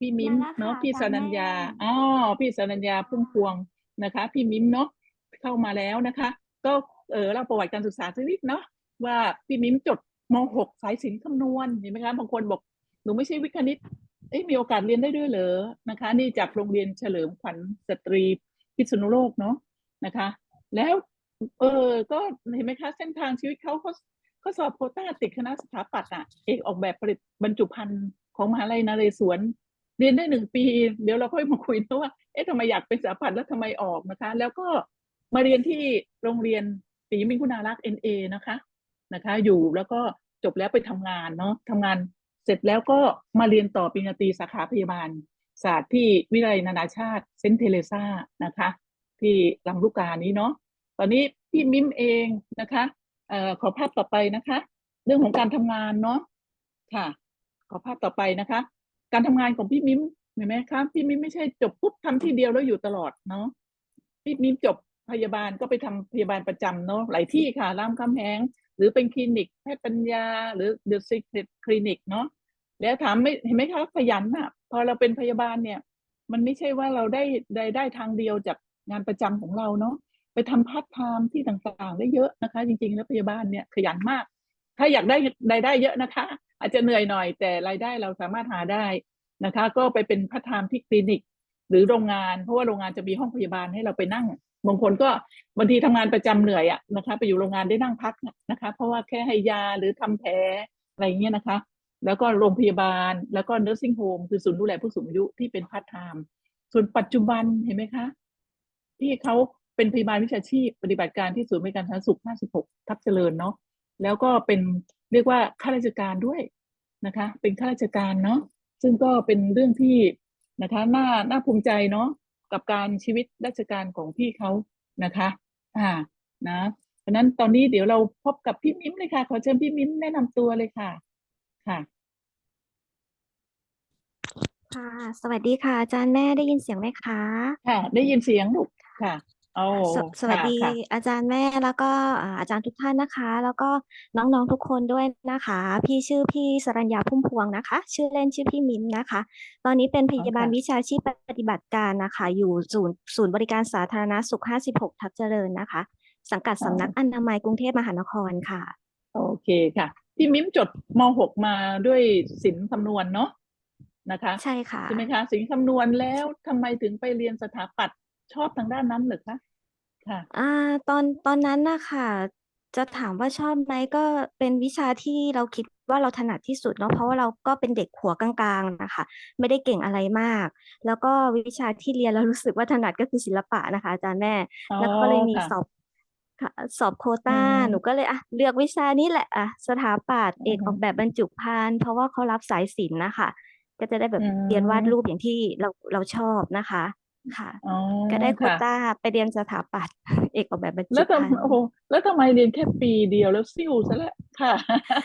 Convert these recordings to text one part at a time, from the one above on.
พี่มิ้มมาแล้วเนาะค่ะพี่อาสจารย์นัญญาแม่อ๋อพี่สนัญญาพุ่มพวงนะคะ พี่มิ้มเนาะเข้ามาแล้วนะคะ ก็เออเล่าประวัติการศึกษาสักนิดเนาะว่าพี่มิ้มจบม .6 สายศิลป์คำนวณเห็นไหมคะบางคนบอกหนูไม่ใช่วิทย์คณิตเอ๊ะมีโอกาสเรียนได้ด้วยเหรอนะคะ นี่จากโรงเรียนเฉลิมขวัญสตรีพิษณุโลกเนาะนะคะ แล้วเออก็เห็นไหมคะ เส้นทางชีวิตเขาเขาเขาสอบโควต้าติดคณะสถาปัตย์อะเอกออกแบบผลิตบรรจุภัณฑ์ของมหาลัยนเรศวร เรียนได้หนึ่งปี เดี๋ยวเราค่อยมาคุยนะว่าเอ๊ะทำไมอยากเป็นสถาปัตย์แล้วทำไมออกนะคะ แล้วก็มาเรียนที่โรงเรียนศรีมินคุณารักษ์ NA นะคะนะคะ อยู่แล้วก็จบแล้วไปทำงานเนาะทำงานเสร็จแล้วก็มาเรียนต่อปริญญาตรีสาขาพยาบาล ศาสตร์ที่วิทยาลัยนานาชาติเซนเทเรซานะคะ ที่ลำลูกกานี้เนาะตอนนี้พี่มิมเองนะคะเอ่อขอภาพต่อไปนะคะ เรื่องของการทำงานเนาะค่ะ ขอภาพต่อไปนะคะ การทำงานของพี่มิมเห็นไหมคะพี่มิมไม่ใช่จบปุ๊บทำที่เดียวแล้วอยู่ตลอดเนาะพี่มิมจบพยาบาลก็ไปทำพยาบาลประจำเนาะหลายที่ค่ะรามคำแหงหรือเป็นคลินิกแพทย์ปัญญา หรือ The Secret Clinic เนาะแล้วถามไม่เห็นไหมคะขยันอะพอเราเป็นพยาบาลเนี่ย มันไม่ใช่ว่าเราได้ได้ได้ทางเดียวจากงานประจำของเราเนาะไปทำพาร์ทไทม์ที่ต่างๆ ได้เยอะนะคะ จริงๆ แล้วพยาบาลเนี่ยขยันมาก ถ้าอยากได้รายได้เยอะนะคะ อาจจะเหนื่อยหน่อยแต่รายได้เราสามารถหาได้ นะคะ ก็ไปเป็นพาร์ทไทม์ที่คลินิก หรือโรงงาน เพราะว่าโรงงานจะมีห้องพยาบาลให้เราไปนั่งบางคนก็บางทีทำงานประจำเหนื่อยอะนะคะ ไปอยู่โรงงานได้นั่งพักนะคะ เพราะว่าแค่ให้ยาหรือทำแผลอะไรเงี้ยนะคะ แล้วก็โรงพยาบาลแล้วก็ nursing home คือศูนย์ดูแลผู้สูงอายุที่เป็นพาร์ทไทม์ส่วนปัจจุบันเห็นไหมคะ ที่เขาเป็นพยาบาลวิชาชีพปฏิบัติการที่ศูนย์บริการสาธารณสุข 56 ทับเจริญเนาะแล้วก็เป็นเรียกว่าข้าราชการด้วยนะคะ เป็นข้าราชการเนาะ ซึ่งก็เป็นเรื่องที่นะคะน่าน่าภูมิใจเนาะกับการชีวิตราชการของพี่เขานะคะอ่านะเพราะฉะนั้นตอนนี้เดี๋ยวเราพบกับพี่มิ้มเลยค่ะ ขอเชิญพี่มิ้มแนะนำตัวเลยค่ะค่ะค่ะ สวัสดีค่ะ อาจารย์แม่ได้ยินเสียงไหมคะ ค่ะ ได้ยินเสียงลูกค่ะ โอ้สวสวัสค่ะดีค่ะ อาจารย์แม่แล้วก็อ่าอาจารย์ทุกท่านนะคะ แล้วก็น้องๆทุกคนด้วยนะคะ พี่ชื่อพี่สรัญญาพุ่มพวงนะคะ ชื่อเล่นชื่อพี่มิ้มนะคะ ตอนนี้เป็นพยาบาลค่ะ วิชาชีพปฏิบัติการนะคะ อยู่ศูนย์ศูนย์บริการสาธารณสุข 56 ทับเจริญนะคะ สังกัดสำนักอนามัยกรุงเทพมหานครค่ะ โอเคค่ะ พี่มิ้มจบม .6 มาด้วยศิลป์คำนวณเนาะนะคะ ใช่ค่ะ ใช่ไหมคะศิลป์คำนวณแล้วทำไมถึงไปเรียนสถาปัตย์ ชอบทางด้านนั้นเหรือคะค่ะ อ่าตอนตอนนั้นนะคะจะถามว่าชอบไหมก็เป็นวิชาที่เราคิดว่าเราถนัดที่สุดเนาะเพราะว่าเราก็เป็นเด็กหัวกลางๆนะคะ ไม่ได้เก่งอะไรมาก แล้วก็วิชาที่เรียนแล้วรู้สึกว่าถนัดก็คือศิลปะนะคะ อาจารย์แม่ อ๋อแล้วก็เลยมีค่ะ สอบค่ะสอบโควต้าอืมหนูก็เลยอะเลือกวิชานี้แหละอะสถาปัตย์เอกอือฮึออกแบบบรรจุภัณฑ์เพราะว่าเขารับสายศิลป์นะคะ ก็จะได้แบบอืมเรียนวาดรูปอย่างที่เราเราชอบนะคะ ค่ะอ๋อก็ได้โควค่ะต้าไปเรียนสถาปัตย์เอกออกแบบบรรแล้จุวภัณทำฑ์โอ้โหแล้วทำไมเรียนแค่ปีเดียวแล้วซิ่วซะแล้วค่ะ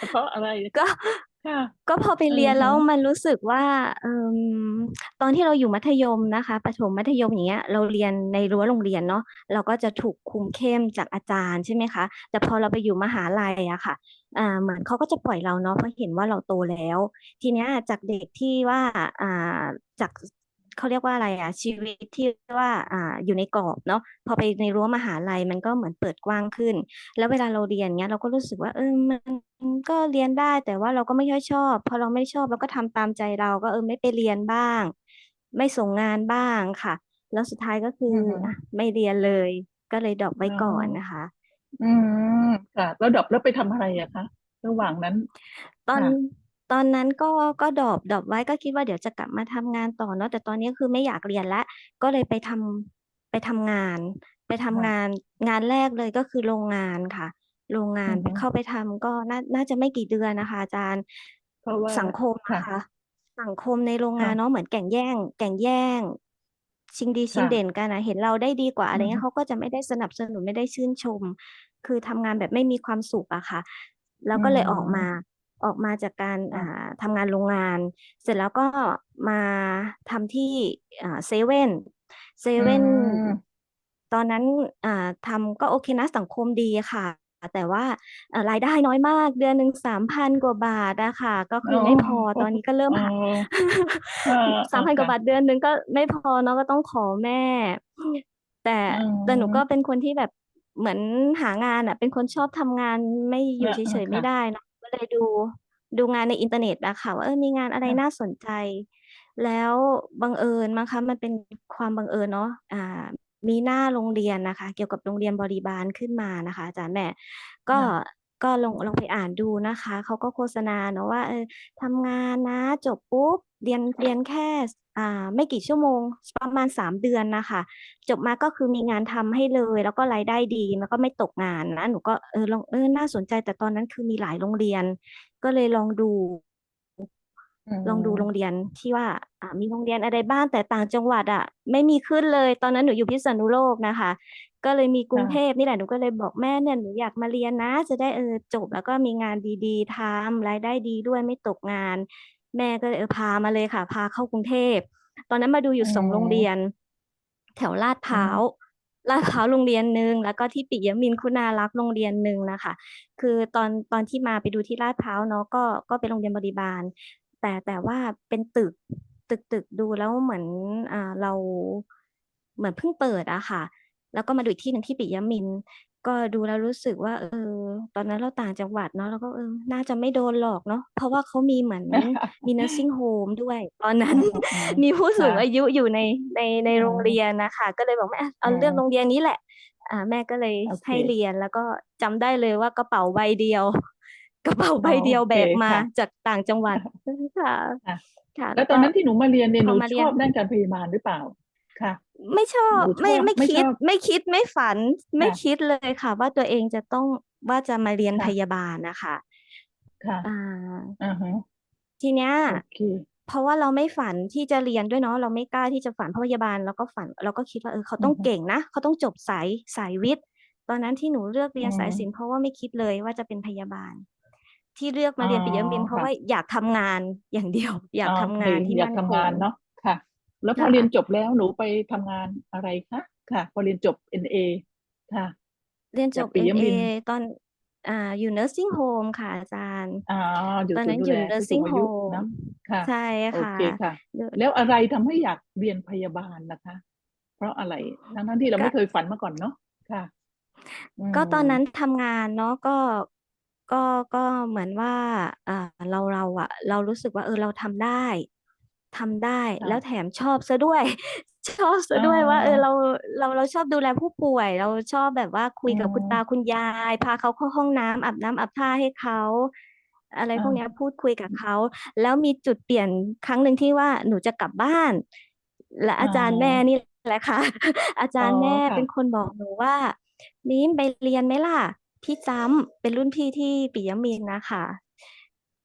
เพราะอะไรก็ค่ะก็พอไปเรียนอือฮึแล้วมันรู้สึกว่าเอิ่มตอนที่เราอยู่มัธยมนะคะประถมมัธยมอย่างเงี้ยเราเรียนในรั้วโรงเรียนเนาะเราก็จะถูกคุมเข้มจากอาจารย์ใช่ไหมคะ แต่พอเราไปอยู่มหาลัยอะค่ะอ่าเหมือนเขาก็จะปล่อยเราเนาะเพราะเห็นว่าเราโตแล้ว ทีเนี้ยจากเด็กที่ว่าอ่าจาก เขาเรียกว่าอะไรอะชีวิตที่ว่าอ่าอยู่ในกรอบเนาะพอไปในรั้วมหาลัยมันก็เหมือนเปิดกว้างขึ้น แล้วเวลาเราเรียนเงี้ยเราก็รู้สึกว่าเออมันก็เรียนได้แต่ว่าเราก็ไม่ค่อยชอบ พอเราไม่ชอบเราก็ทำตามใจเราก็เออไม่ไปเรียนบ้าง ไม่ส่งงานบ้างค่ะ แล้วสุดท้ายก็คืออฮึอะไม่เรียนเลย ก็เลยดรอปไว้อ๋อก่อนนะคะ อืมค่ะแล้วดรอปแล้วไปทำอะไรอะคะระหว่างนั้น ตอนค่ะ ตอนนั้นก็ ก็ดรอป ดรอปไว้ ก็คิดว่าเดี๋ยวจะกลับมาทำงานต่อเนาะ แต่ตอนนี้คือไม่อยากเรียนแล้ว ก็เลยไปทำ ไปทำงาน ไปทำค่ะงาน งานแรกเลยก็คือโรงงานค่ะ โรงงานอือฮึเข้าไปทำก็น่า น่าจะไม่กี่เดือนนะคะอาจารย์ เพราะว่า สังคมค่ะนะคะ สังคมในโรงงานค่ะเนาะ เหมือนแข่งแย่งแข่งแย่ง ชิงดีชิงค่ะเด่นกันนะเห็นเราได้ดีกว่าอะไรอือเงี้ฮึยเขาก็จะไม่ได้สนับสนุน ไม่ได้ชื่นชม คือทำงานแบบไม่มีความสุขอะค่ะ แล้วอืก็เลยออกมมา ออกมาจากการค่ะอ่าทำงานโรงงาน เสร็จแล้วก็มาทำที่อ่าเซเว่นเซอืเว่นมตอนนั้นอ่าทำก็โอเคนะสังคมดีค่ะ แต่ว่าเอ่อรายได้น้อยมากเดือนหนึ่งสามพันกว่าบาทอะค่ะก็คือไม่พอตอนนี้ก็เริ่มอ๋อหาเออสามพันกว่าค่ะบาทเดือนหนึ่งก็ไม่พอเนาะก็ต้องขอแม่ แต่อืแต่หนูมก็เป็นคนที่แบบเหมือนหางานอะเป็นคนชอบทำงานไม่อยู่เออเฉยๆไม่ค่ะได้เนาะ ก็เลยดูดูงานในอินเทอร์เน็ตอะค่ะว่าเออมีงานอะไรค่ะน่าสนใจ แล้วบังเอิญมั้งคะมันเป็นความบังเอิญเนาะอ่า มีหน้าโรงเรียนนะคะ เกี่ยวกับโรงเรียนบริบาลขึ้นมานะคะอาจารย์แม่ก็ค่ะ ก็ลองลองไปอ่านดูนะคะเขาก็โฆษณาเนาะว่าเออทำงานนะจบปุ๊บเรียนเรียนแค่อ่าไม่กี่ชั่วโมงประมาณสามเดือนนะคะจบมาก็คือมีงานทำให้เลย แล้วก็รายได้ดีแล้วก็ไม่ตกงานนะหนูก็เออลองเออน่าสนใจแต่ตอนนั้นคือมีหลายโรงเรียน ก็เลยลองดูอืลองดูมโรงเรียนที่ว่าอ่ามีโรงเรียนอะไรบ้างแต่ต่างจังหวัดอะไม่มีขึ้นเลย ตอนนั้นหนูอยู่พิษณุโลกนะคะ ก็เลยมีกรุงค่ะเทพนี่แหละหนูก็เลยบอกแม่เนี่ยหนูอยากมาเรียนนะ จะได้เออจบแล้วก็มีงานดีๆทำรายได้ดีด้วยไม่ตกงาน แม่ก็เลยเออพามาเลยค่ะ พาเข้ากรุงเทพตอนนั้นมาดูออืยู่สองโรงเรียมนแถวลาดพอืร้ามวลาดพร้าวโรงเรียนหนึ่งแล้วก็ที่ปิยมินทร์คุณารักษ์โรงเรียนหนึ่งนะคะ คือตอนตอนที่มาไปดูที่ลาดพร้าวเนาะก็ก็เป็นโรงเรียนบริบาล แต่แต่ว่าเป็นตึกตึกตึกดูแล้วเหมือนอ่าเราเหมือนเพิ่งเปิดอะค่ะ แล้วก็มาดูอีกที่หนึ่งที่ปิยมินทร์ก็ดูแล้วรู้สึกว่า เออ ตอนนั้นเราต่างจังหวัดเนาะแล้วก็เออน่าจะไม่โดนหลอกเนาะเพราะว่าเขามีเหมือนมี nursing home ด้วย ตอนนั้อืนมอืมมีผู้สูงค่ะอายุอยู่ในในในอืโรงมเรียนนะคะก็เลยบอกแม่อะอืเอาเลือกมโรงเรียนนี้แหละอ่าแม่ก็เลยโอเคให้เรียนแล้วก็จำได้เลยว่ากระเป๋าใบเดียว กระเป๋าอ๋ใบอเดียวโอแบเคกมาค่ะจากต่างจังหวัดค่ะค่ะค่ะแล้แล้ววตอนก็นั้นที่หนูมาเรียนเนี่ยพหอนูมาชเรียอนบด้านการพยาบาลหรือเปล่าค่ะ ไม่ชอหบนูชไม่อบไม่ไม่คิชดอบไม่คิดไม่ฝัน ไม่ค่ะคิดเลยค่ะ ว่าตัวเองจะต้องว่าจะมาเรียนพค่ะยาบาลนะคะค่ะอ่าอ่าฮะทีเนี้ยโอเคเพราะว่าเราไม่ฝันที่จะเรียนด้วยเนาะเราไม่กล้าที่จะฝันเพราะพยาบาลเราก็ฝันเราก็คิดว่าเออเขาอืต้อองฮึเก่งนะเขาต้องจบสายสายวิทย์ตอนนั้นที่หนูเลือกอืเรียนสายมศิลป์เพราะว่าไม่คิดเลยว่าจะเป็นพยาบาล ที่เลือกอ๋มาอเรียนปิยมินทร์เพราะค่ะว่าอยากทำงานอย่างเดียว อยาอ๋กอทำโอเคงานที่อยากมั่นทำคงานงเนาะค่ะ แล้วพอค่ะเรียนจบแล้วหนูไปทำงานอะไรคะค่ะ พอเรียนจบ NA ค่ะ เรียนจจากบปิย NA มินทร์ตอนอ่าอยู่ nursing home ค่ะอาจารย์อ๋ออยู่ตอนศูนนั้นย์ดูอแลยู่ผู้สูง nursing อายุ home เนาะค่ะใช่โอค่ะเคค่ะดูแล้วอะไรทำให้อยากเรียนพยาบาลนะคะ เพราะอะไรทั้งๆที่เราก็ไม่เคยฝันมาก่อนเนาะค่ะอืก็ตอนมนั้นทำงานเนาะก็ก็ก็เหมือนว่าอ่าเราเราอะเรารู้สึกว่าเออเราทำได้ ทำได้ค่ะแล้วแถมชอบซะด้วย ชอบอ๋ซะอด้วยว่า เออเราเราเราชอบดูแลผู้ป่วย เราชอบแบบว่าคุอืยกับคุณมตาคุณยาย พาเขาเข้าห้องน้ำอาบน้ำอาบท่าให้เขาอะไรอ่าพวกเนี้ยพูดคุยกับเขา แล้วมีจุดเปลี่ยนครั้งหนึ่งที่ว่าหนูจะกลับบ้าน และอ๋ออาจารย์แม่นี่แหละค่ะ อาจาอ๋อรย์แม่ค่ะเป็นคนบอกหนูว่ามิ้มไปเรียนไหมล่ะ พี่จำเป็นรุ่นพี่ที่ปิยมินทร์นะคะ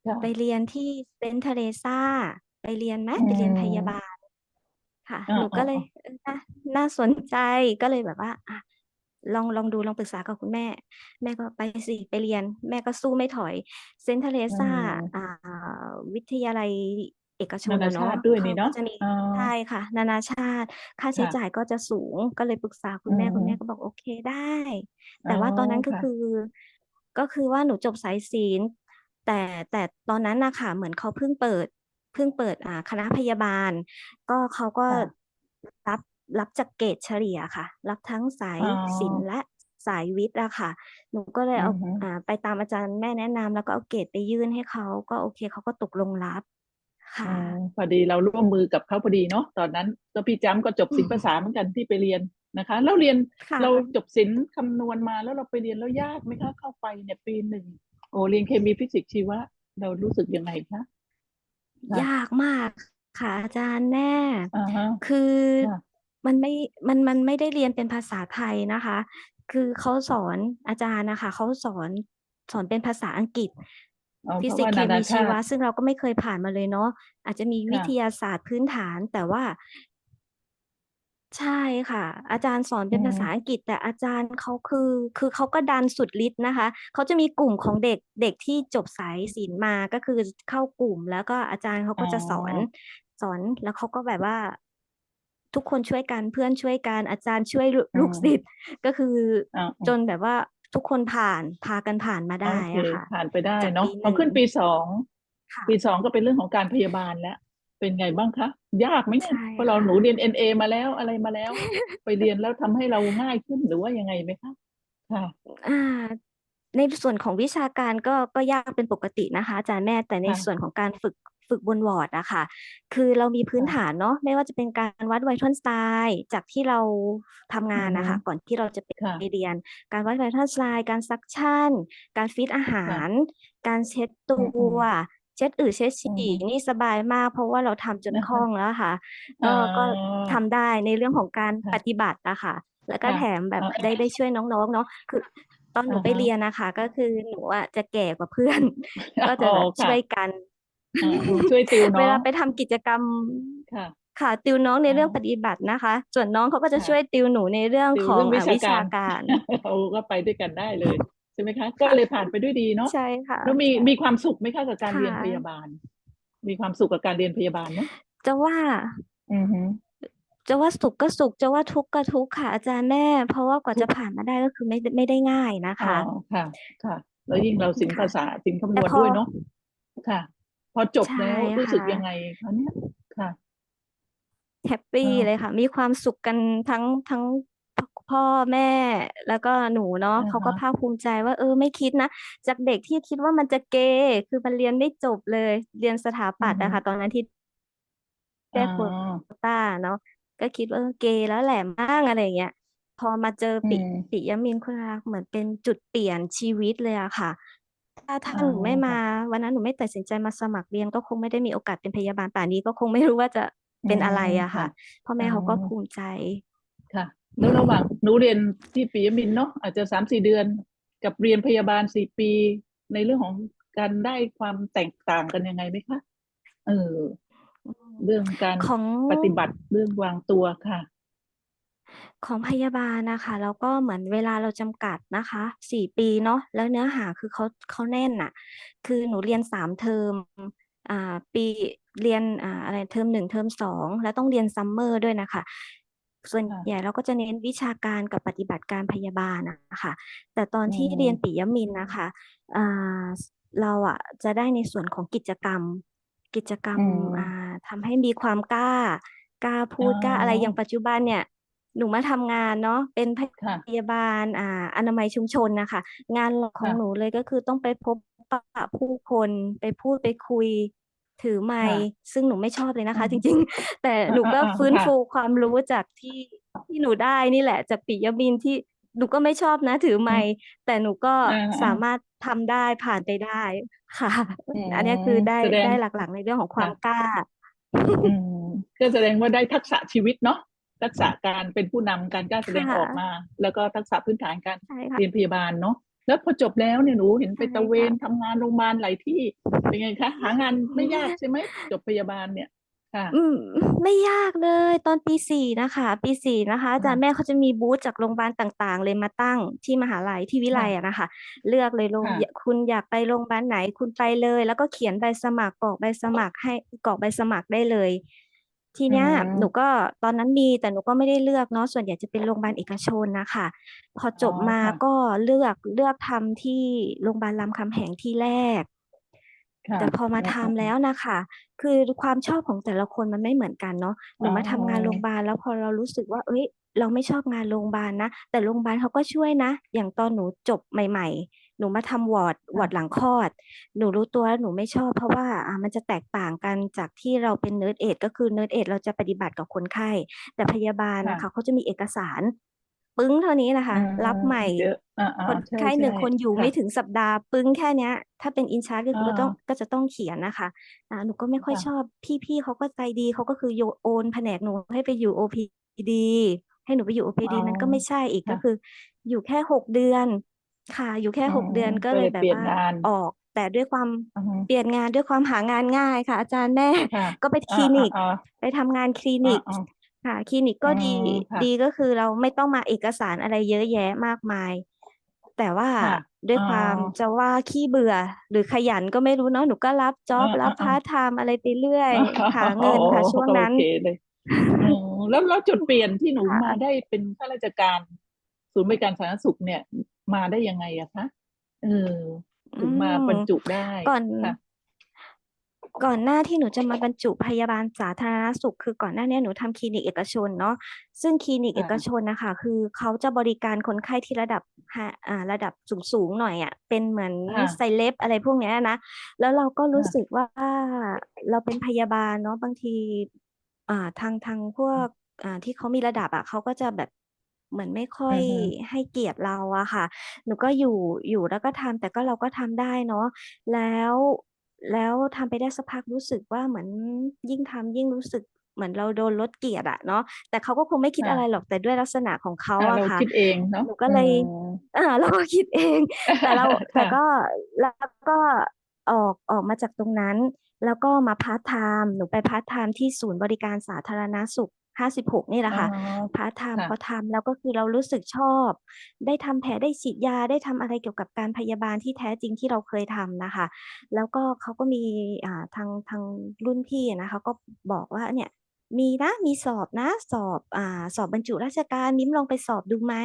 ค่ะไปเรียนที่เซนต์เทเรซา ไปเรียนไหมอืไปเรียนพยาม บาล ค่ะอ๋อหนูอ๋ก็อเลอ๋ยอเออน่าน่าสนใจก็เลยแบบว่าอะลองลองดูลองปรึกษากับคุณแม่ แม่ก็ไปสิไปเรียน แม่ก็สู้ไม่ถอยเซนต์เทเรอืซาม อ่า วิทยาลัยเอกชนานนาอะชาเนาะติด้วยเขานี่ก็เนาะจะมีอ๋อใช่ค่ะ นานาชาติ ค่าใช้ค่ะ จ่ายก็จะสูงก็เลยปรึกษาคุอืณแม่คุณมแม่ก็บอกโอเคได้ อ๋แต่อว่าตอนนั้นก็ค่ะ คือ ก็คือว่าหนูจบสายศิลป์แต่แต่ตอนนั้นน่ะค่ะเหมือนเขาเพิ่งเปิด เพิ่งเปิดอ่าคณะพยาบาล ก็เขาก็ค่ะรับรับจากเกรดเฉลี่ยค่ะ รับทั้งสายอ๋อศิลป์และสายวิทย์อะค่ะ หนูก็เลยอืเอาอฮึอ่าไปตามอาจารย์แม่แนะนำแล้วก็เอาเกรดไปยื่นให้เขาก็โอเคเขาก็ตกลงรับอืค่ะมพอดีเราร่วมมือกับเขาพอดีเนาะตอนนั้นก็พี่จำก็จบศิลปภาษาเหมือนกันที่ไปเรียนนะคะ แล้วเรียนค่ะเราจบศิลป์คำนวณมาแล้วเราไปเรียนแล้วยากไหมคะเข้าไปเนี่ยปีหนึ่งโอ้เรียนเคมีฟิสิกส์ชีวะ เรารู้สึกยังไงคะค่ะ ยากมากค่ะอาจารย์แม่อ่าฮะคือค่ะมันไม่มันมันไม่ได้เรียนเป็นภาษาไทยนะคะ คือเขาสอนอาจารย์นะคะเขาสอนสอนเป็นภาษาอังกฤษ อ๋อฟิเพราะสิกว่าส์เคนานามีชีชาวะติ ซึ่งเราก็ไม่เคยผ่านมาเลยเนาะอาจจะมีวิค่ะทยาศาสตร์พื้นฐาน แต่ว่า ใช่ค่ะ อาจารย์สอนอืเป็นภาษามอังกฤษ แต่อาจารย์เขาคือ คือเขาก็ดันสุดฤทธิ์นะคะ เขาจะมีกลุ่มของเด็ก เด็กที่จบสายศิลป์มาก็คือเข้ากลุ่ม แล้วก็อาจารย์เขาอ๋ก็อจะสอน สอนแล้วเขาก็แบบว่า ทุกคนช่วยกันเพื่อนช่วยกันอาจารย์ช่วยลูอืลูกม ศิษย์ ก็คืออ่า จนแบบว่าทุกคนผ่านพากันผ่านมาได้โอเค อะค่ะ ผ่านไปได้จากเนาะปีหพอขึ้นนึ่งปีสองค่ะ ปีสองก็เป็นเรื่องของการพยาบาลแล้ว เป็นไงบ้างคะ ยากไหมเนี่ยใช่เพราะเราค่ะหนูเรียน NA มาแล้วอะไรมาแล้ว ไปเรียนแล้วทำให้เราง่ายขึ้นหรือว่ายังไงไหมคะค่ะอ่าในส่วนของวิชาการก็ก็ยากเป็นปกตินะคะอาจารย์แม่แต่ในค่ะส่วนของการฝึกฝึกบนวอร์ดอะค่ะ คือเรามีพื้นค่ะฐานเนาะ ไม่ว่าจะเป็นการวัดไวท์ทอนสไตน์จากที่เราทำงาอืนอนะฮึคะ ก่อนที่เราจะไปค่ะเรียน การวัดไวท์ทอนสไตน์การซักชั่น การฟีดอาหาค่ะรการเช็ดตัอือว เช็ดอืดเช็ดๆฉอือี่ฮึนี่สบายมาก เพราะว่าเราทำจนนะคคล่ะองแล้วค่ะอ๋ก็อก็ทำได้ในเรื่องของการค่ะปฏิบัติอะค่ะแล้วก็ค่ะแถมแบเอบอได้ได้ช่วยน้องๆเนาะคือตอนหนูอะไปฮะเรียนน่ะค่ะก็คือหนูอะจะแก่กว่าเพื่อน ก็อ๋จะอแบบค่ช่ะวยกันอาช่วยติวเวน้อลางไปทำกิจกรรมค่ะค่ะติวน้องในอ๋เรื่องปอฏิบัตินะคะ ส่วนน้องเขาก็จะค่ช่วยติวหนูในเรื่องติวขอเรื่งองวิอ่าชาวิกาชารการเราก็ไปด้วยกันได้เลยใช่ไหมคะ ก็เลยผ่านไปด้วยดีเนาะใช่ค่ะแล้วมีมีความสุขไหมคะกับการค่เรียนพยาะบาล มีความสุขกับการเรียนพยาบาลไหม?จะว่า อือฮึจะว่าสุขก็สุขจะว่าทุกข์ก็ทุกข์ค่ะ อาจารย์แม่ เพราะว่ากว่าทุจะกข์ผ่านมาได้ก็คือไม่ดไม่ได้ง่ายนะอ๋คอะค่ะ ค่ะ แล้วยิ่งเราศิลป์ค่ะภาษาศิลป์คำนแต่วณพด้อวยเนาะค่ะ พอจบใช่แล้วรู้คสึก่ะยังไงคะเนี่ย?ค่ะแฮปปีเออเลยค่ะ มีความสุขกันทั้งทั้ง พพ่อแม่แล้วก็หนูเนาะอะเขาฮก็ภาคภูมิใจว่าเออไม่คิดนะ จากเด็กที่คิดว่ามันจะเกคือมันเรียนไม่จบเลย เรียนสถาอืปัอตย์ฮึอะค่ะตอนนั้นที่อ๋ได้โควอตาเนาะก็คิดว่าเออเกแล้วแหละมั้งอะไรอย่างเงี้ยพอมาเจออืปิมปิยมินทร์คุณารักษ์เหมือนเป็นจุดเปลี่ยนชีวิตเลยอะค่ะ ถ้าถ้าอ๋อหนูไม่ค่มาะวันนั้นหนูไม่ตัดสินใจมาสมัครเรียนก็คงไม่ได้มีโอกาสเป็นพยาบาลป่านนี้ก็คงไม่รู้ว่าจะอืเป็นอะไรมอะค่ค่ะะพ่ออ๋แม่เขาก็อภูมิใจค่ะ แล้วระหว่างหนูเรียนที่ปิยมินทร์เนาะอาจจะ3-4เดือน กับเรียนพยาบาล4ปี ในเรื่องของการได้ความแตกต่างกันยังไงไหมคะ?เอออืมเรื่องการของปฏิบัติเรื่องวางตัวค่ะ ของพยาบาลน่ะค่ะแล้วก็เหมือนเวลาเราจำกัดนะคะ4ปีเนาะแล้วเนื้อหาคือเขาเขาแน่นน่ะคือหนูเรียน3เทอมอ่าปีเรียนอ่าอะไรเทอม1เทอม2แล้วต้องเรียน Summer ด้วยน่ะค่ะ ส่วนค่ะใหญ่เราก็จะเน้นวิชาการกับปฏิบัติการพยาบาลอะค่ะแต่ตอนอืที่เรียนมปิยมินทร์น่ะค่ะอ่าสเราอะจะได้ในส่วนของกิจกรรม กิจกรรอืมอ่มาทำให้มีความกล้ากล้าพอู๋ดกล้าอะไรอย่างปัจจุบันเนี่ยหนูมาทำงานเนาะเป็นพค่ะยาบาลอ่าอนามัยชุมชนน่ะค่ะงานหลักขคอ่งะหนูเลยก็คือต้องไปพบปะผู้คนไปพูดไปคุย ถือไมค่ะค์ซึ่งหนูไม่ชอบเลยนะอืคะอจฮึริง ๆ แต่หนูก็อาฟื้นๆๆค่ฟะูความรู้จากที่ที่หนูได้นี่แหละ จากปิยมินทร์ที่หนูก็ไม่ชอบนะ ถือไมอืมค์แต่หนูก็อาๆสามารถทำได้ผ่านไปได้ค่ะอือันเนี้ยมคือได้แสดไดง้หลักๆในเรื่องของคค่วาะมกล้าอืมก็แสดงว่าได้ทักษะชีวิตเนาะทักษะการเป็นผู้นำการกล้าแสคดง่ออกมาะแล้วก็ทักษะพื้นฐานการใช่ค่เรีะยนพยาบาลเนาะ แล้วพอจบแล้วเนี่ยหนูเห็นใชไป่ตะเวค่ะนทำงานโรงบาลหลายที่เป็นไงคะ?หางานไม่ยากใช่ไหม?จบพยาบาลเนี่ยค่ะอืมไม่ยากเลยตอนปี4น่ะค่ะปี4นะคะอาคจา่รยะ์แม่เขาจะมีบูทจากโรงบาลต่าง ๆ เลยมาตั้งที่มหาลัยที่วิคไล่ะอะน่ะค่ะเลือกเลยโรคง่ยะคุณอยากไปโรงบาลไหนคุณไปเลย แล้วก็เขียนใบสมัครกรอกใบสมัครให้กรอกใบสมัครได้เลย ทีอืเนี้ยหนูมก็ตอนนั้นมีแต่หนูก็ไม่ได้เลือกเนาะส่วนใหญ่จะเป็นโรงบาลเอกชนน่ะค่ะพออ๋อจบมาค่ะก็เลือกเลือกทำที่โรงบาลรามคำแหงที่แรกค่ะแต่พอมาอืทำแล้อๆวน่ะค่ะคือความชอบของแต่ละคนมันไม่เหมือนกันเนาะหอ๋นูมาทำงานโรงอบาลแล้วพอเรารู้สึกว่าเฮ้ย เราไม่ชอบงานโรงบาลนะแต่โรงบาลเขาก็ช่วยนะ อย่างตอนหนูจบใหม่ ๆ หนูมาทำวอร์ดควอ่ร์ดะหลังคลอด หนูรู้ตัวแล้วหนูไม่ชอบเพราะว่าอ่ามันจะแตกต่างกันจากที่เราเป็น Nurse Aide ก็คือ Nurse Aide เราจะปฏิบัติกับคนไข้ แต่พยาบาลค่น่ะะค่ะเขาจะมีเอกสาร ปึ้งเท่านี้น่ะอคื่ะรับใหม่มเยอะอาคนๆใชไข้ห่นึ่งคนอยู่ๆค่ไม่ะถึงสัปดาห์ ปึ้งแค่เนี้ย ถ้าเป็น In-charge ก็อคือต้องาก็จะต้องเขียนน่ะค่ะอ่าหนูก็ไม่ค่คอย่ชะอบพี่ๆเขาก็ใจดีเขาก็คือโยโอนแผนกหนูให้ไปอยู่ OPD ให้หนูไปอยู่อ๋ OPD อมันก็ไม่ใช่อีกคก็่ะคือ อยู่แค่6เดือน ค่ะ อยู่แค่ อื6 เดือนมก็ก็เลยเลยแเบปลีบ่ยวน่างาน ออก แต่ด้วยความอือฮึ เปลี่ยนงานด้วยความหางานง่ายค่ะ อาจารย์แม่ ค่ะ ก็ไปอคลินิกาๆๆไปทำงานคลิอนิกาค่ะ คลินิกๆ อืก็ดี ม ค่ดีะก็คือเราไม่ต้องมาเอกสารอะไรเยอะแยะมากมาย แต่ว่าค่ะ ด้วอ๋อยความ จะว่าขี้เบื่อ หรือขยันก็ไม่รู้เนาะ หนูก็รับจ็อบรับอาพาร์ตๆๆไทม์อะไรไปเรื่อย หาโอเ้งินโฮค่ะ ช่วงโอนั้น เคเลยอืมแล้ว แล้วจุดเปลี่ยนที่หนูค่มาะได้เป็นข้าราชการศูนย์บริการสาธารณสุขเนี่ย มมาได้ยังไงอะคะเออถึงมาอืมบรรจุได้ก่อนค่ะก่อนหน้าที่หนูจะมาบรรจุพยาบาลสาธารณสุข คือก่อนหน้าเนี้ยหนูทำคลินิกเอกชนเนาะซึ่งคลินิกค่ะเอกชนนะคะคือเขาจะบริการคนไข้ที่ระดับฮะอ่าระดับสูงๆหน่อยอะเป็นเหมือนค่ะไซเลบอะไรพวกเนี้ยนะแล้วเราก็รู้ค่ะสึกว่าเราเป็นพยาบาลเนาะบางทีอ่าทางทางพวกอ่าที่เขามีระดับอะเขาก็จะแบบ เหมือนไม่ค่อยอือฮึให้เกียรติเราอะค่ะ หนูก็อยู่อยู่แล้วก็ทำแต่ก็เราก็ทำได้เนาะแล้วแล้วทำไปได้สักพักรู้สึกว่าเหมือนยิ่งทำยิ่งรู้สึกเหมือนเราโดนลดเกียรติอะเนาะแต่เขาก็คงไม่คิดค่ะอะไรหรอกแต่ด้วยลักษณะของเขาอ่าอะเราค่ะคิดเองเนาะหนูก็เลยอืมอ่าเราก็คิดเอง แต่เราแต่ค่ะก็แล้วก็ออกออกมาจากตรงนั้น แล้วก็มาพาร์ทไทม์หนูไปพาร์ทไทม์ที่ศูนย์บริการสาธารณสุข 56นี่แหละอ๋อค่ะพาร์ทไทม์ค่ะพอทำแล้วก็คือเรารู้สึกชอบ ได้ทำแผลได้ฉีดยาได้ทำอะไรเกี่ยวกับการพยาบาลที่แท้จริงที่เราเคยทำนะคะ แล้วก็เขาก็มีอ่าทางทางรุ่นพี่อะนะคะก็บอกว่าเนี่ยมีนะมีสอบนะสอบอ่าสอบบรรจุราชการมิ้มลองไปสอบดูไหม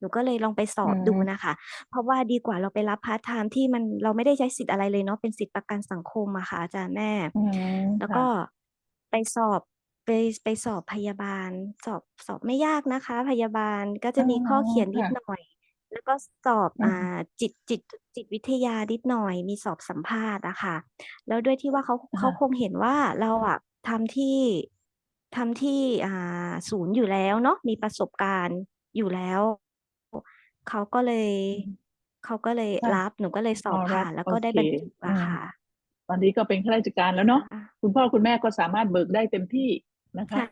หนูก็เลยลองไปสอบอืมดูนะคะ เพราะว่าดีกว่าเราไปรับพาร์ทไทม์ที่มันเราไม่ได้ใช้สิทธิ์อะไรเลยเนาะเป็นสิทธิประกันสังคมอะค่ะอาจารย์แม่อืมแล้วค่ะก็ไปสอบ ไปไปสอบพยาบาล สอบสอบไม่ยากนะคะ พยาบาลก็จะอ๋อมีข้อเขียนนิดค่ะหน่อย แล้วก็สอบอือ่ามจิตจิตจิตวิทยานิดหน่อย มีสอบสัมภาษณ์อะค่ะ แล้วด้วยที่ว่าเขาเขาค่ะคงเห็นว่าเราอะทำที่ทำที่อ่าศูนย์อยู่แล้วเนาะมีประสบการณ์อยู่แล้วเขาก็เลยอืมเขาก็เลยค่ะรับหนูก็เลยสอ๋ออบรัผ่าบนแล้วโอก็เคได้บรรจุอือะมค่ะตอนนี้ก็เป็นข้าราชการแล้วเนาะค่ะคุณพ่อคุณแม่ก็สามารถเบิกได้เต็มที่ นะคะ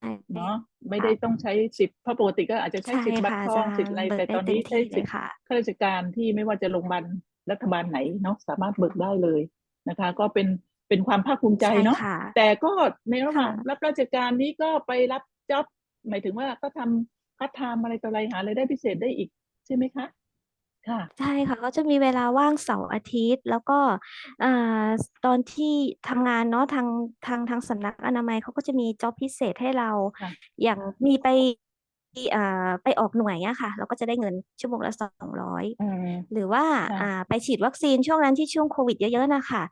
ใช่เนาะไม่ค่ะได้ต้องใช้สิทธิ์เพราะปกติก็อาจจะใช้ใช่สิทธิ์บัตรค่ะทอาองจารสิทธิ์อะไรย์เบิแต่กได้ตอนเต็มนี้ใช้ที่เลสิทยธิ์ค่ะข้าราชการที่ไม่ว่าจะโรงพยาบาลรัฐบาลไหนเนาะสามารถเบิกได้เลยนะคะ ก็เป็นเป็นความภาคภูมิใจใช่เนาะค่ะแต่ก็ในระหว่าค่ะงรับราชการนี้ก็ไปรับจ็อบหมายถึงว่าก็ทำพาร์ทไทม์อะไรต่ออะไรหารายได้พิเศษได้อีกใช่ไหมคะ ค่ะ ใช่ค่ะก็จะมีเวลาว่างเสาร์อาทิตย์ แล้วก็อ่าตอนที่ทำงานเนาะทางทางทางสำนักอนามัยเขาก็จะมีจ็อบพิเศษให้เรา ค่ะ อย่างมีไปอ่าไปออกหน่วยอะค่ะ เราก็จะได้เงินชั่วโมงละสองร้อยอืมหรือว่าค่ะ อ่าไปฉีดวัคซีนช่วงนั้นที่ช่วงโควิดเยอะๆนะคะ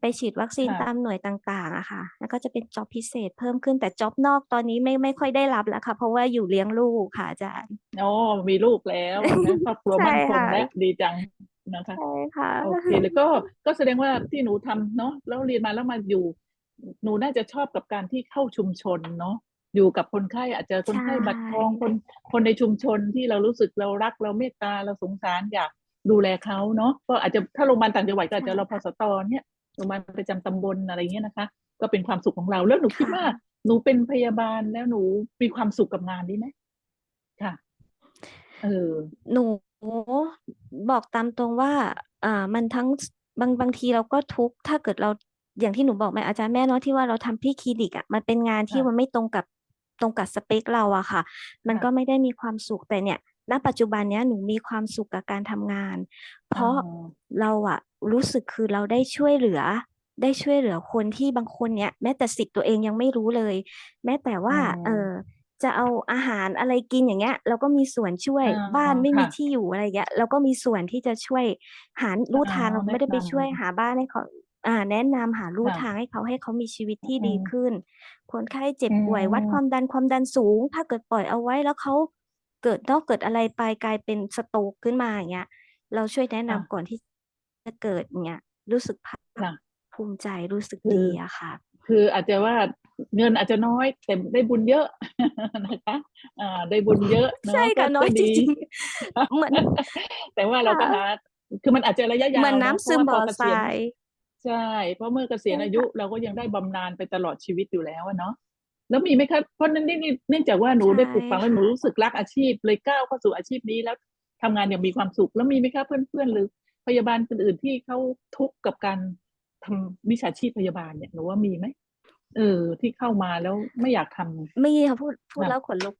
ไปฉีดวัคซีนค่ะตามหน่วยต่างๆอะค่ะ แล้วก็จะเป็นจ็อบพิเศษเพิ่มขึ้นแต่จ็อบนอกตอนนี้ไม่ไม่ค่อยได้รับแล้วค่ะ เพราะว่าอยู่เลี้ยงลูกค่ะอาจารย์อ๋อมีลูกแล้วนะครอบครัวใช่มั่นคงค่ะและดีจังนะคะใช่ค่ะโอเคแล้วก็ก็แสดงว่าที่หนูทำเนาะแล้วเรียนมาแล้วมาอยู่ หนูน่าจะชอบกับการที่เข้าชุมชนเนาะอยู่กับคนไข้อาจจะคนไข้ใช่บัตรทองคนคนในชุมชนที่เรารู้สึกเรารักเราเมตตาเราสงสารอยากดูแลเขาเนาะก็อาจจะถ้าโรงพยาบาลต่างจังหวัดก็อาจจะใช่รพสตเนี่ย โรงพยาบาลประจำตำบลอะไรเงี้ยนะคะ ก็เป็นความสุขของเราแล้วหนูคิดค่ะว่า หนูเป็นพยาบาลแล้วหนูมีความสุขกับงานนี้ไหมค่ะเออหนูบอกตามตรงว่า อ่า มันทั้งบางบางทีเราก็ทุกข์ถ้าเกิดเราอย่างที่หนูบอกไหมอาจารย์แม่เนาะที่ว่าเราทำที่คลินิกอะมันเป็นงานที่ค่ะมันไม่ตรงกับตรงกับสเปคเราอะค่ะ มันค่ะก็ไม่ได้มีความสุขแต่เนี่ย ณปัจจุบันเนี้ยหนูมีความสุขกับการทำงาน เพอ๋อราะเราอะรู้สึกคือเราได้ช่วยเหลือ ได้ช่วยเหลือคนที่บางคนเนี่ยแม้แต่สิทธิ์ตัวเองยังไม่รู้เลย แม้แต่ว่าอืมเออจะเอาอาหารอะไรกินอย่างเงี้ย เราก็มีส่วนช่วยอ่าบ้านไม่มีค่ะที่อยู่อะไรอย่างเงี้ยเราก็มีส่วนที่จะช่วยหารู้อ๋อทางเราไม่ได้ไปแนะนำช่วยหาบ้านให้เขาอ่าแนะนำหาลู่ค่ะทางให้เขาให้เขามีชีวิตที่อืมดีขึ้น คนไข้เจ็บอืป่วยวัดมความดันความดันสูง ถ้าเกิดปล่อยเอาไว้แล้วเขา เกิดนอกเกิดอะไรไปกลายเป็นสโตรกขึ้นมาอย่างเงี้ย เราช่วยแนะนำค่ะก่อนที่จะเกิดอย่างเงี้ยรู้สึกภาคค่ะภูมิใจรู้สึกคือดีอะค่ะ คืออาจจะว่าเงินอาจจะน้อยแต่ได้บุญเยอะนะคะอ่าได้บุญเยอะเนาะใช่ก็ค่ะน้อก็ยจดีริงๆเหมือนแต่ว่าเราก็ค่ะหาคือมันอาจจะระยะเหยามือวนเนาะน้ำเพซึราะมว่าพบ่ออเกทษียณรายใช่ เพราะเมื่อเกษียณใช่อายุค่ะเราก็ยังได้บำนาญไปตลอดชีวิตอยู่แล้วอะเนาะ แล้วมีไหมคะเพราะนั้นนี่นี่เนื่องจากว่าหนูใช่ได้ปลูกฝังแล้วหนูค่ะรู้สึกรักอาชีพ เลยก้าวเข้าสู่อาชีพนี้แล้วทำงานอย่างมีความสุข แล้วมีไหมคะเพื่อนๆหรือพยาบาลคนอื่นที่เขาทุกข์กับการทำวิชาชีพพยาบาลเนี่ยหนูว่ามีไหมเออ ที่เข้ามาแล้วไม่อยากทำมีค่ะพูดพูดค่ะแล้วขนลุก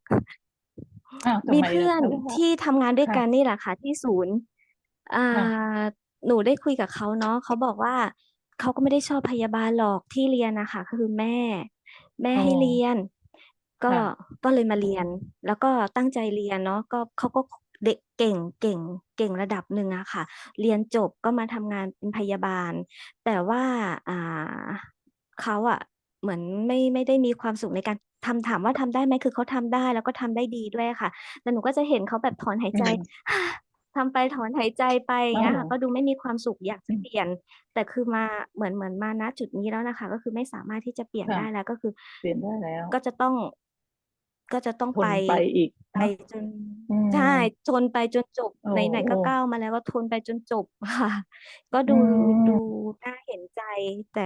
อ้าวทำมีไมเพื่อล่ะนคะที่ทำงานด้วยค่ะกันนี่แหละค่ะที่ศูนย์อ่ค่ะาหนูได้คุยกับเขาเนาะเขาบอกว่าเขาก็ไม่ได้ชอบพยาบาลหรอกที่เรียนนะคะคือแม่ แม่อ๋อ ให้เรียน ก็ ค่ะ ก็เลยมาเรียน แล้วก็ตั้งใจเรียนเนาะ ก็ เขาก็ เด็กเก่ง เก่ง เก่งระดับหนึ่งอะค่ะ เรียนจบก็มาทำงานเป็นพยาบาล แต่ว่า อ่า เขาอะเหมือนไม่ ไม่ได้มีความสุขในการทำ ถามว่าทำได้ไหม คือเขาทำได้ แล้วก็ทำได้ดีด้วยค่ะ แต่หนูก็จะเห็นเขาแบบถอนหายใจ อืม ทำไปถอนหายใจไปอย่างเงี้ยค่ะอ๋อก็ดูไม่มีความสุขอยากจะอืมเปลี่ยน แต่คือมาเหมือนเหมือนมาณจุดนี้แล้วนะคะ ก็คือไม่สามารถที่จะเปลี่ยนค่ะได้แล้วก็คือ เปลี่ยนได้แล้ว ก็จะต้อง ก็จะต้องทนไปไปอีกไปเนาะจนอืมใช่ทนไปจนจบโอ้ไหนๆก็โอ้ก้าวมาแล้วก็ทนไปจนจบค่ะ ก็อืดูมดูน่าเห็นใจ แต่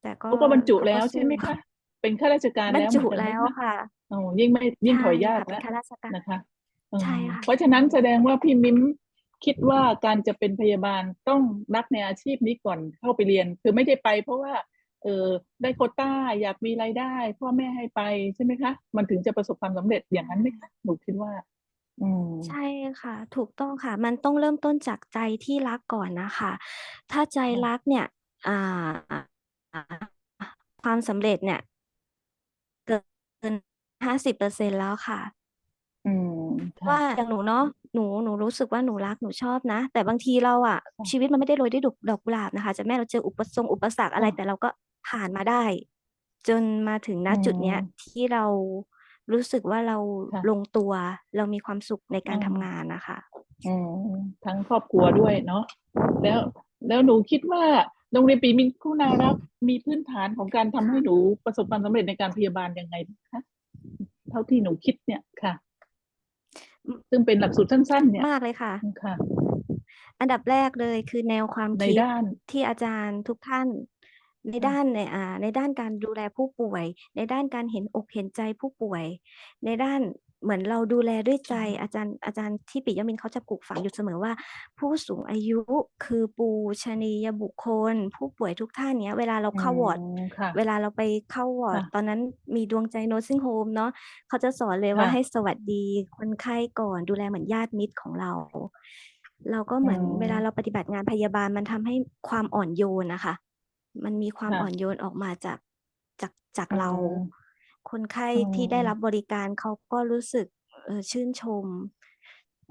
แต่ก็เขาก็บรรจุเขาแล้ก็วใช่สู้ไหมคะเป็นข้าราชการบรรแล้วเหจุมือนกันไหมแล้วคะค่ะโอ้ยิ่งไม่ยิ่งใช่ถอยยากค่ะเป็นแล้วข้าราชการนะคะอื ใช่มค่ะเพราะฉะนั้นใช่แสดงว่าพี่มิ้มคิดว่าการจะเป็นพยาบาลต้องรักในอาชีพนี้ก่อนเข้าไปเรียน คือไม่ได้ไป เพราะว่า เออได้โควต้าอยากมีรายได้พ่อแม่ให้ไปใช่ไหมคะ มันถึงจะประสบความสำเร็จอย่างนั้นไหมคะหนูคิดว่าอืมใช่ค่ะ ถูกต้องค่ะ มันต้องเริ่มต้นจากใจที่รักก่อนน่ะค่ะถ้าใจค่ะรักเนี่ยอ่าความสำเร็จเนี่ย เกิน50%แล้วค่ะอืมค่ะ ว่าอย่างหนูเนาะหนูหนูรู้สึกว่าหนูรักหนูชอบนะ แต่บางทีเราอะค่ะ ชีวิตมันไม่ได้โรยด้วยดอกดอกกุหลาบน่ะค่ะจะแม้เราเจออุปสงค์อุปสรรคอะไรค่ะแต่เราก็ผ่านมาได้ จนมาถึงณอืจุดเนี้ยมที่เรารู้สึกว่าเราค่ะลงตัว เรามีความสุขในอืการทำมงานน่ะค่ะอืมทั้งครอบครัวด้วยเนาะแล้วแล้วหนูคิดว่าโรงเรียนปีมินคุณารักษ์มีพื้นฐานของการทำให้ค่ะหนูประสบความสำเร็จในการพยาบาลยังไงบ้างคะเท่าที่หนูคิดเนี่ยค่ะอืม ซึ่งเป็นหลักสูตรสั้น ๆ เนี่ยมากเลยค่ะอืมค่ะ อันดับแรกเลยคือแนวความในคิดด้านที่อาจารย์ทุกท่านในค่ะด้านในอ่าในด้านการดูแลผู้ป่วย ในด้านการเห็นอกเห็นใจผู้ป่วย ในด้าน เหมือนเราดูแลด้วยใจค่ะอาจารย์อาจารย์ที่ปิยมินทร์เขาจะปลูกฝังอยู่เสมอว่า ผู้สูงอายุคือปูชนียบุคคล ผู้ป่วยทุกท่านเนี้ย เวลาเราอืเข้าวอร์ดมค่ะเวลาเราไปเข้าวอค่ร์ดะตอนนั้นมีดวงใจ Nursing Home เนาะเขาจะสอนเลยว่าค่ะให้สวัสดีคนไข้ก่อนดูแลเหมือนญาติมิตรของเรา เราก็อืเหมือนเวลามเราปฏิบัติงานพยาบาลมันทำให้ความอ่อนโยนน่ะค่ะมันมีความค่ะอ่อนโยนออกมาจากจากจากอืเราม คนไข้อืที่ได้รัมบบริการเขาก็รู้สึกเอ่อชื่นชม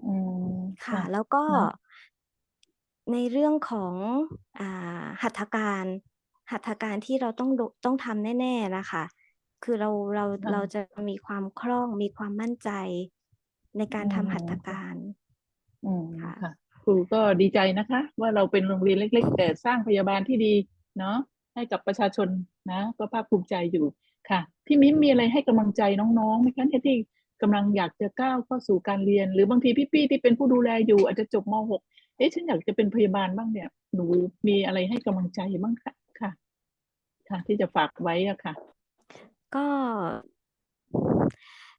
อืมค่ะค่ะ แล้วก็เนาะในเรื่องของอ่าหัตถการหัตถการที่เราต้องโดต้องทำแน่ ๆน่ะค่ะคือเราเราค่เราะจะมีความคล่องมีความมั่นใจในกาอืรทำหัตมถค่ะการอืมค่ะค่ะครูก็ดีใจนะคะ ว่าเราเป็นโรงเรียนเล็ก ๆ แต่สร้างพยาบาลที่ดีเนาะให้กับประชาชนนะ ก็ภาคภูมิใจอยู่ ค่ะ พี่มิ้มมีอะไรให้กำลังใจน้องๆไหมคะเนี่ยที่กำลังอยากจะก้าวเข้าสู่การเรียน หรือบางทีพี่ๆที่เป็นผู้ดูแลอยู่อาจจะจบม.6 เอ๊ะฉันอยากจะเป็นพยาบาลบ้างเนี่ย หนูมีอะไรให้กำลังใจบ้างคะ?ค่ะ ค่ะ ที่จะฝากไว้อะค่ะ ก็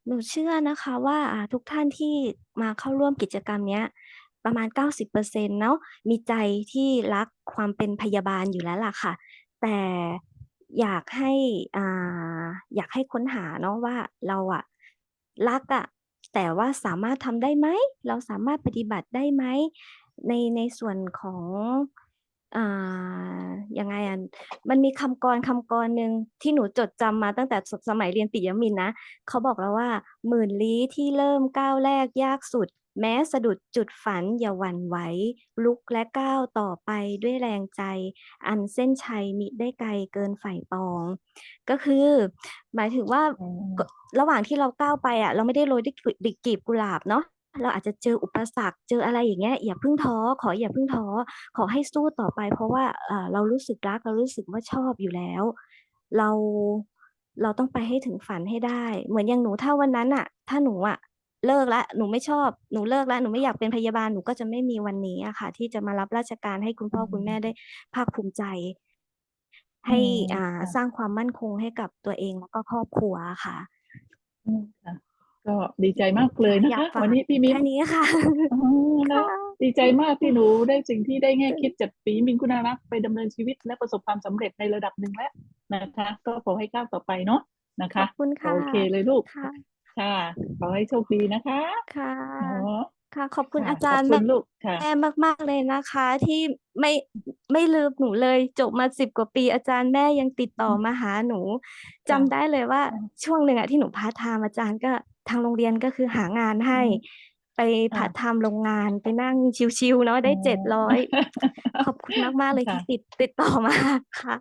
หนูเชื่อนะคะว่าอ่าทุกท่านที่มาเข้าร่วมกิจกรรมเนี้ยประมาณ 90%เนาะมีใจที่รักความเป็นพยาบาลอยู่แล้วล่ะค่ะ แต่ อยากให้อ่าอยากให้ค้นหาเนาะว่าเราอะรักอะแต่ว่าสามารถทำได้ไหม?เราสามารถปฏิบัติได้ไหม?ในในส่วนของอ่ายังไงอะมันมีคำกลอนคำกลอนหนึ่งที่หนูจดจำมาตั้งแต่สมัยเรียนปิยมินนะ เขาบอกเราว่า"หมื่นลี้ที่เริ่มก้าวแรกยากสุด แม้สะดุดจุดฝันอย่าหวั่นไหวลุกและก้าวต่อไปด้วยแรงใจ อันเส้นชัยมิได้ไกลเกินใฝ่ปอง"ก็คือ หมายถึงว่าอืกมระหว่างที่เราก้าวไปอะเราไม่ได้โรยด้วยกลีบดิกลีบกุหลาบเนาะเราอาจจะเจออุปสรรคเจออะไรอย่างเงี้ยอย่าเพิ่งท้อขออย่าเพิ่งท้อขอให้สู้ต่อไป เพราะว่าอ่าเรารู้สึกรักเรารู้สึกว่าชอบอยู่แล้ว เราเราต้องไปให้ถึงฝันให้ได้ เหมือนอย่างหนูถ้าวันนั้นน่ะถ้าหนูอะ เลิกแล้วหนูไม่ชอบหนูเลิกแล้วหนูไม่อยากเป็นพยาบาลหนูก็จะไม่มีวันนี้อะค่ะ ที่จะมารับราชการให้คุณอืพ่อคุณแม่มได้ภาคภูมิใจอืให้มอ่าค่ะสร้างความมั่นคงให้กับตัวเองแล้วก็ครอบครัวอะค่ะอืมค่ะก็ดีใจมากเลค่ยะนะอยาคกะฝาวันกนี้พี่มิแค่มนี้ค่ะอ๋อเนาะค่ะดีใจมากที่หนูได้สิ่งที่ได้แง่คิดจากปิยมินทร์คุณารักษ์ไปดำเนินชีวิตและประสบความสำเร็จในระดับหนึ่งแล้วนะคะ ก็ขอให้ก้าวต่อไปเนาะนะขคอะบคุณค่ะโอเคเลยลูก ค่ะ ขอให้โชคดีนะคะค่ะค่ะ ขอบคุณอาจารย์แม่แม่มาก ๆ เลยนะคะ ที่ไม่ไม่ลืมหนูเลย จบมาสิบกว่าปีอาจารย์แม่ยังติดต่อมาหาหนูจำค่ได้เลยว่าช่วงหนึ่งอะที่หนูพาทามอาจารย์ก็ทางโรงเรียนก็คือหางานให้ไปค่พาทามโรงงานไปนั่งชิวๆเนาะได้เจ็ดร้อยขอบคุณมาก ๆ เลยที่ติดติดต่อมาค่ะ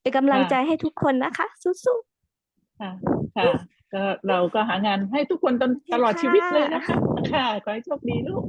เป็นกำลังใจให้ทุกคนนะคะ สู้ค่ะ ค่ะ ก็เราก็หางานให้ทุกคนตลอดชีวิตเลยนะคะ ค่ะ ขอให้โชคดีลูก